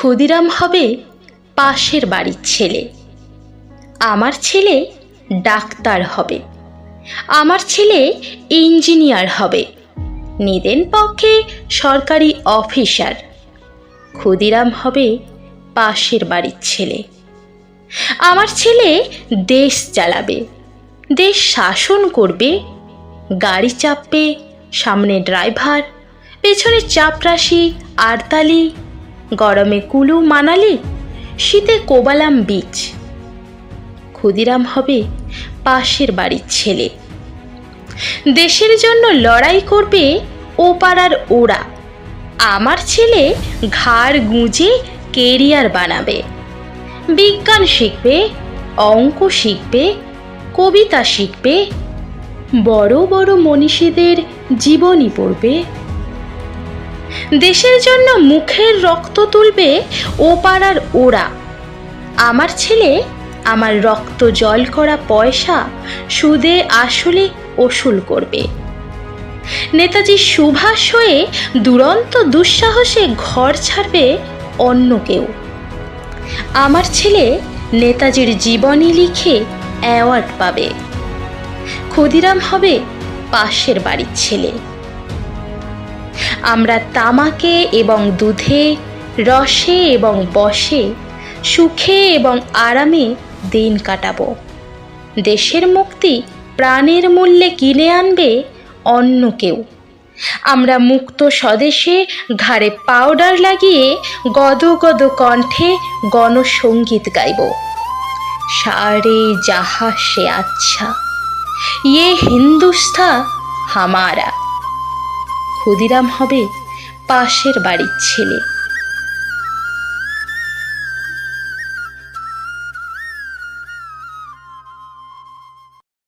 ক্ষুদিরাম হবে পাশের বাড়ির ছেলে। আমার ছেলে ডাক্তার হবে। আমার ছেলে ইঞ্জিনিয়ার হবে। নিদেন পক্ষে সরকারি অফিসার। ক্ষুদিরাম হবে পাশের বাড়ির ছেলে। আমার ছেলে দেশ চালাবে। দেশ শাসন করবে। গাড়ি চাপবে, সামনে ড্রাইভার, পেছনে চাপরাশি, আরতালি গরমে কুলু মানালি, শীতে কোবালাম বীচ ক্ষুদিরাম হবে পাশের বাড়ির ছেলে। দেশের জন্য লড়াই করবে ও পাড়ার ওরা। আমার ছেলে ঘাড় গুঁজে কেরিয়ার বানাবে। বিজ্ঞান শিখবে, অঙ্ক শিখবে, কবিতা শিখবে, বড় বড় মনীষীদের জীবনী পড়বে। দেশের জন্য মুখের রক্ত তুলবে ও পাড়ার ওরা। আমার ছেলে, আমার রক্ত জল করা পয়সা সুদে আসলে ওসুল করবে। নেতাজি সুভাষ হয়ে দুরন্ত দুঃসাহসে ঘর ছাড়বে অন্য কেউ। আমার ছেলে নেতাজির জীবনী লিখে অ্যাওয়ার্ড পাবে। ক্ষুদিরাম হবে পাশের বাড়ির ছেলে। আমরা তামাকে এবং দুধে, রসে এবং বসে, সুখে এবং আরামে দিন কাটাবো। দেশের মুক্তি প্রাণের মূল্যে কিনে আনবে অন্য কেউ। আমরা মুক্ত স্বদেশে ঘাড়ে পাউডার লাগিয়ে গদ গদ কণ্ঠে গণসঙ্গীত গাইব। সারে যাহা সে আচ্ছা ইয়ে হিন্দুস্থা হামারা। ক্ষুদিরাম হবে পাশের বাড়ির ছেলে।